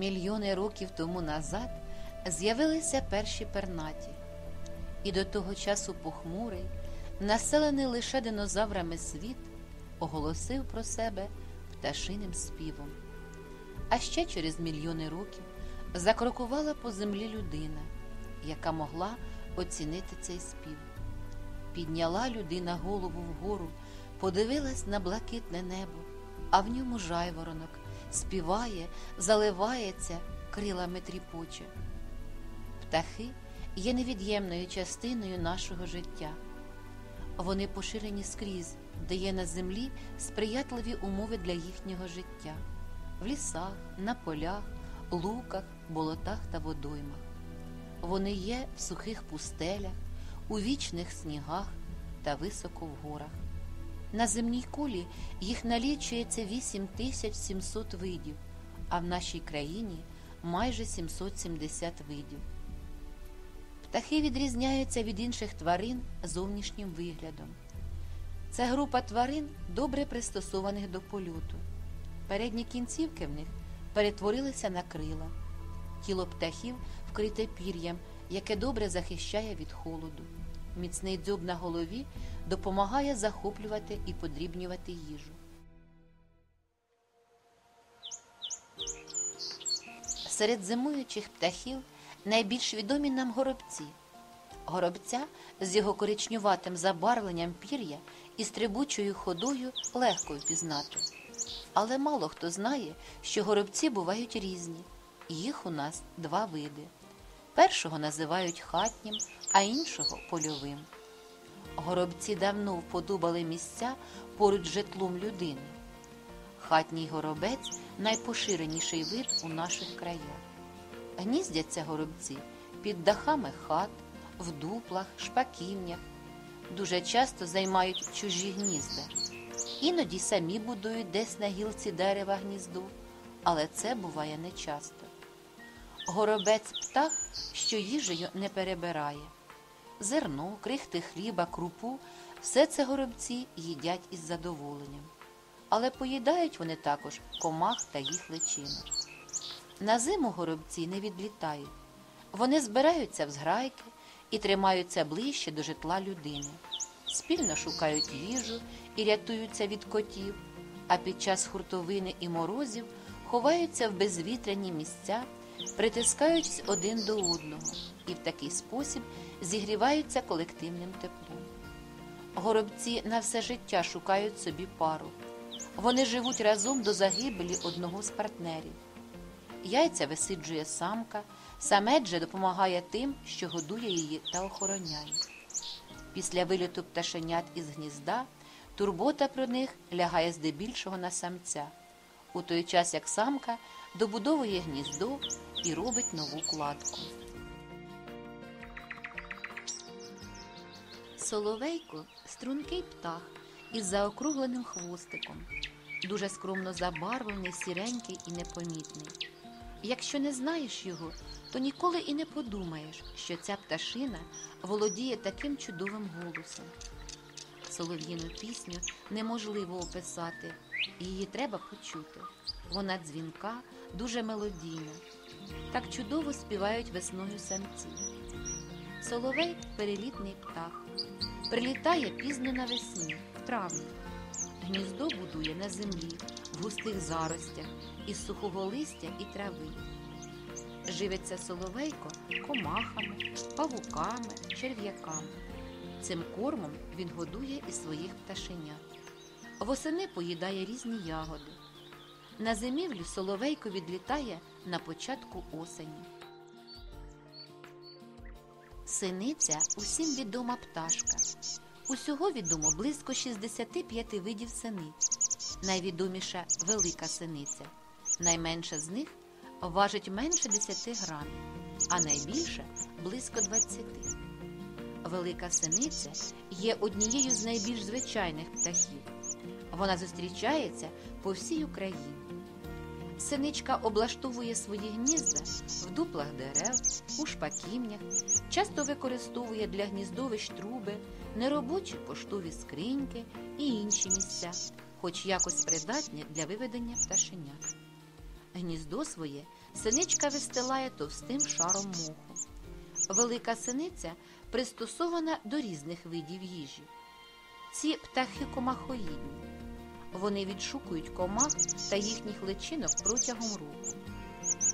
Мільйони років тому назад з'явилися перші пернаті, і до того часу похмурий, населений лише динозаврами світ, оголосив про себе пташиним співом. А ще через мільйони років закрокувала по землі людина, яка могла оцінити цей спів. Підняла людина голову вгору, подивилась на блакитне небо, а в ньому жайворонок співає, заливається, крилами тріпоче. Птахи є невід'ємною частиною нашого життя. Вони поширені скрізь, де є на землі сприятливі умови для їхнього життя в лісах, на полях, луках, болотах та водоймах. Вони є в сухих пустелях, у вічних снігах та високо в горах. На земній кулі їх налічується 8700 видів, а в нашій країні майже 770 видів. Птахи відрізняються від інших тварин зовнішнім виглядом. Це група тварин, добре пристосованих до польоту. Передні кінцівки в них перетворилися на крила. Тіло птахів вкрите пір'ям, яке добре захищає від холоду. Міцний дзьоб на голові допомагає захоплювати і подрібнювати їжу. Серед зимуючих птахів найбільш відомі нам горобці. Горобця з його коричнюватим забарвленням пір'я і стрибучою ходою легко впізнати. Але мало хто знає, що горобці бувають різні. Їх у нас два види. Першого називають хатнім, а іншого польовим. Горобці давно вподобали місця поруч житлом людини. Хатній горобець найпоширеніший вид у наших краях. Гніздяться горобці під дахами хат, в дуплах, шпаківнях. Дуже часто займають чужі гнізда. Іноді самі будують десь на гілці дерева гнізду, але це буває нечасто. Горобець птах, що їжею не перебирає. Зерно, крихти хліба, крупу все це горобці їдять із задоволенням. Але поїдають вони також комах та їх личинок. На зиму горобці не відлітають. Вони збираються в зграйки і тримаються ближче до житла людини. Спільно шукають їжу і рятуються від котів, а під час хуртовини і морозів ховаються в безвітряні місця, притискаючись один до одного, і в такий спосіб зігріваються колективним теплом. Горобці на все життя шукають собі пару. Вони живуть разом до загибелі одного з партнерів. Яйця висиджує самка, самець допомагає тим, що годує її та охороняє. Після виліту пташенят із гнізда турбота про них лягає здебільшого на самця, у той час як самка добудовує гніздо і робить нову кладку. Соловейко стрункий птах із заокругленим хвостиком, дуже скромно забарвлений, сіренький і непомітний. Якщо не знаєш його, то ніколи і не подумаєш, що ця пташина володіє таким чудовим голосом. Солов'їну пісню неможливо описати, її треба почути. Вона дзвінка, дуже мелодійна. Так чудово співають весною самці. Соловей перелітний птах. Прилітає пізно навесні, в травні. Гніздо будує на землі, в густих заростях, із сухого листя і трави. Живиться соловейко комахами, павуками, черв'яками. Цим кормом він годує і своїх пташенят. Восени поїдає різні ягоди. На зимівлю соловейко відлітає на початку осені. Синиця усім відома пташка. Усього відомо близько 65 видів синиць. Найвідоміша велика синиця. Найменша з них важить менше 10 грамів, а найбільша близько 20. Велика синиця є однією з найбільш звичайних птахів. Вона зустрічається по всій Україні. Синичка облаштовує свої гнізда в дуплах дерев, у шпаківнях, часто використовує для гніздовищ труби, неробочі поштові скриньки і інші місця, хоч якось придатні для виведення пташенят. Гніздо своє синичка вистилає товстим шаром моху. Велика синиця пристосована до різних видів їжі. Ці птахи комахоїдні. Вони відшукують комах та їхніх личинок протягом року.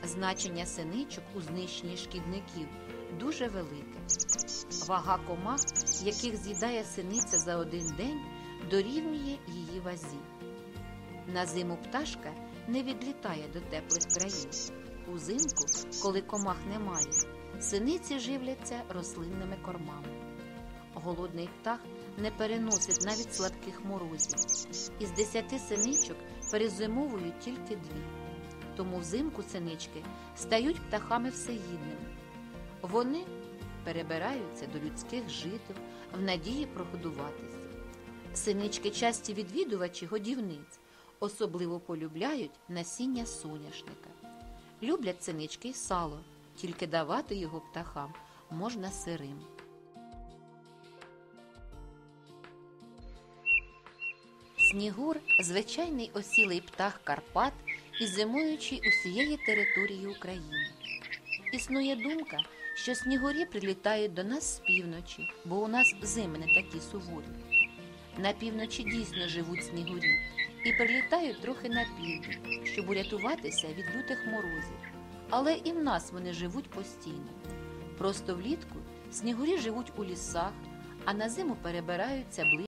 Значення синичок у знищенні шкідників дуже велике. Вага комах, яких з'їдає синиця за один день, дорівнює її вазі. На зиму пташка не відлітає до теплих країв. Узимку, коли комах немає, синиці живляться рослинними кормами. Голодний птах не переносить навіть слабких морозів. Із десяти синичок перезимовують тільки дві. Тому взимку синички стають птахами всеїдними. Вони перебираються до людських жител в надії прогодуватися. Синички часті відвідувачі годівниць, особливо полюбляють насіння соняшника. Люблять синички й сало, тільки давати його птахам можна сирим. Снігур звичайний осілий птах Карпат і зимуючий усієї території України. Існує думка, що снігурі прилітають до нас з півночі, бо у нас зими не такі суворі. На півночі дійсно живуть снігурі і прилітають трохи на південь, щоб урятуватися від лютих морозів. Але і в нас вони живуть постійно. Просто влітку снігурі живуть у лісах, а на зиму перебираються ближче.